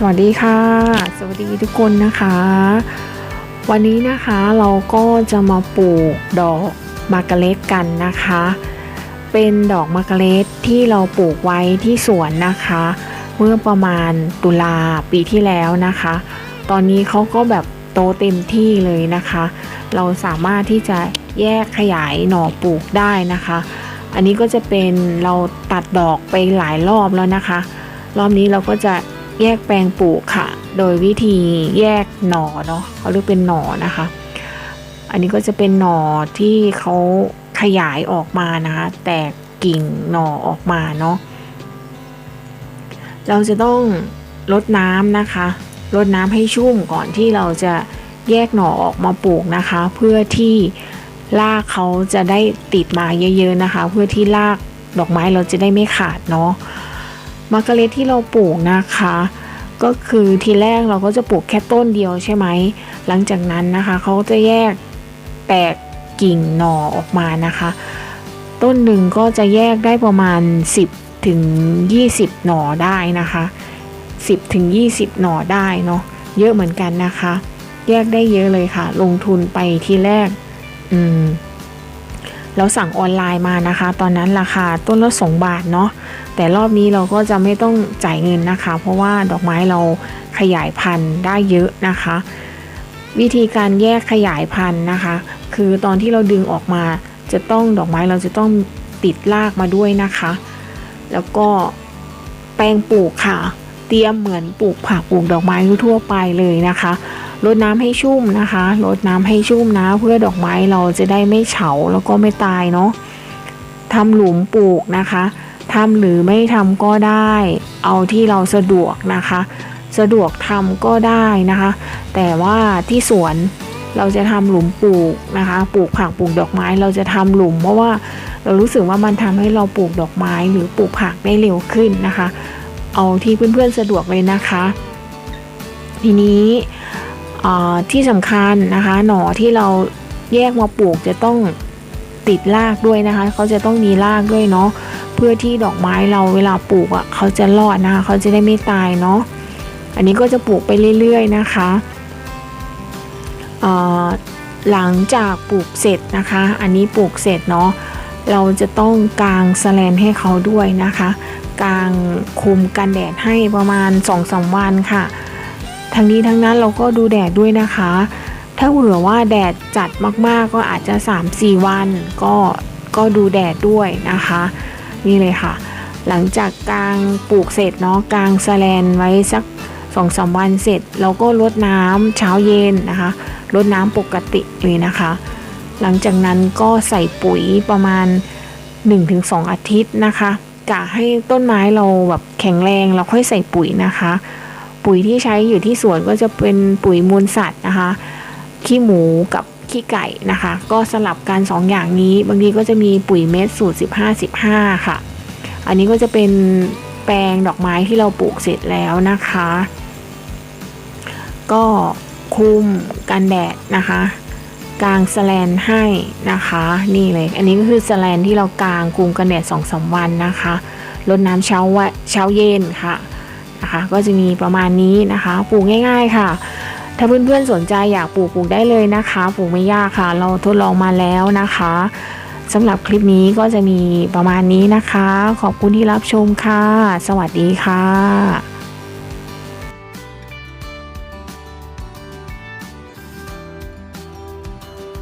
สวัสดีค่ะ สวัสดีทุกคนนะคะ วันนี้นะคะเราก็จะมาปลูกดอกมากระเล็ดกันนะคะ เป็นดอกมะกะเล็ดที่เราปลูกไว้ที่สวนนะคะ เมื่อประมาณตุลาปีที่แล้วนะคะ ตอนนี้เขาก็แบบโตเต็มที่เลยนะคะ เราสามารถที่จะแยกขยายหน่อปลูกได้นะคะ อันนี้ก็จะเป็นเราตัดดอกไปหลายรอบแล้วนะคะ รอบนี้เราก็จะ แยกแปลงปลูกค่ะ โดยวิธีแยกหน่อเนาะเขาเรียกเป็นหน่อนะคะ อันนี้ก็จะเป็นหน่อที่เขาขยายออกมานะคะ แตกกิ่งหน่อออกมาเนาะเราจะต้องลดน้ำนะคะลดน้ำให้ชุ่มก่อนที่เราจะแยกหน่อออกมาปลูกนะคะ เพื่อที่รากเขาจะได้ติดมาเยอะๆนะคะ เพื่อที่รากดอกไม้เราจะได้ไม่ขาดเนาะ มะกะเล็ดที่เราปลูกนะคะ ก็คือทีแรกเราก็จะปลูกแค่ต้นเดียวใช่ไหม หลังจากนั้นนะคะเขาจะแยกแตกกิ่งหน่อออกมานะคะ ต้นหนึ่งก็จะแยกได้ประมาณ 10ถึง20 หน่อได้นะคะ 10ถึง20 หน่อได้เนาะเยอะเหมือนกันนะคะ แยกได้เยอะเลยค่ะ ลงทุนไปทีแรก อืม เราสั่งออนไลน์มานะคะ ตอนนั้นราคาต้นละสองบาทเนาะแต่รอบนี้เราก็จะไม่ต้องจ่ายเงินนะคะ เพราะว่าดอกไม้เราขยายพันธุ์ได้เยอะนะคะ วิธีการแยกขยายพันธุ์นะคะ คือตอนที่เราดึงออกมาจะต้องดอกไม้เราจะต้องติดรากมาด้วยนะคะ แล้วก็แปลงปลูกค่ะ เตรียมเหมือนปลูกผักปลูกดอกไม้ทั่วไปเลยนะคะ รดน้ำให้ชุ่มนะคะรดน้ำให้ชุ่มนะ เพื่อดอกไม้เราจะได้ไม่เฉาแล้วก็ไม่ตายเนาะทำหลุมปลูกนะคะทำหรือไม่ทำก็ได้ เอาที่เราสะดวกนะคะ สะดวกทำก็ได้นะคะ แต่ว่าที่สวนเราจะทำหลุมปลูกนะคะ ปลูกผักปลูกดอกไม้ เราจะทำหลุม เพราะว่าเรารู้สึกว่ามันทำให้เราปลูกดอกไม้หรือปลูกผักได้เร็วขึ้นนะคะ เอาที่เพื่อนๆสะดวกเลยนะคะ ทีนี้ ที่สำคัญนะคะ หน่อที่เราแยกมาปลูกจะต้องติดรากด้วยนะคะ เขาจะต้องมีรากด้วยเนาะเพื่อที่ดอกไม้เราเวลาปลูกอะ่ะเขาจะรอดนะคะเขาจะได้ไม่ตายเนาะอันนี้ก็จะปลูกไปเรื่อยๆนะคะหลังจากปลูกเสร็จนะคะ อันนี้ปลูกเสร็จเนาะเราจะต้องกางสแลนให้เขาด้วยนะคะ กางคุมกันแดดให้ประมาณ2-3วันค่ะ ทั้งนี้ทั้งนั้นเราก็ดูแดดด้วยนะคะ ถ้าเผื่อว่าแดดจัดมากๆ ก็อาจจะ 3-4 วัน ก็ก็ดูแดดด้วยนะคะ นี่เลยค่ะ หลังจากกลางปลูกเสร็จเนาะกลางสแลนไว้สักสองสาวันเสร็จเราก็ลดน้ำเช้าเย็นนะคะลดน้ำปกติเลยนะคะ หลังจากนั้นก็ใส่ปุ๋ยประมาณ 1-2 อาทิตย์นะคะกะให้ต้นไม้เราแบบแข็งแรงเราค่อยใส่ปุ๋ยนะคะ ปุ๋ยที่ใช้อยู่ที่สวนก็จะเป็นปุ๋ยมูลสัตว์นะคะ ขี้หมูกับขี้ไก่นะคะ ก็สลับกัน2ออย่างนี้ บางทีก็จะมีปุ๋ยเม็ดสูตร 15-15 ค่ะ อันนี้ก็จะเป็นแปลงดอกไม้ที่เราปลูกเสร็จแล้วนะคะ ก็คุมกันแดดนะคะกางสแลนให้นะคะนี่เลย อันนี้ก็คือสแลนที่เรากางคุมกันแดดสองสาวันนะคะลดน้ำเช้าว่าเช้าเย็นค่ะ นะคะก็จะมีประมาณนี้นะคะปลูกง่าย ๆค่ะ ถ้าเพื่อนๆสนใจอยากปลูกปลูกได้เลยนะคะปลูกไม่ยากค่ะ เราทดลองมาแล้วนะคะสำหรับคลิปนี้ก็จะมีประมาณนี้นะคะ ขอบคุณที่รับชมค่ะ สวัสดีค่ะ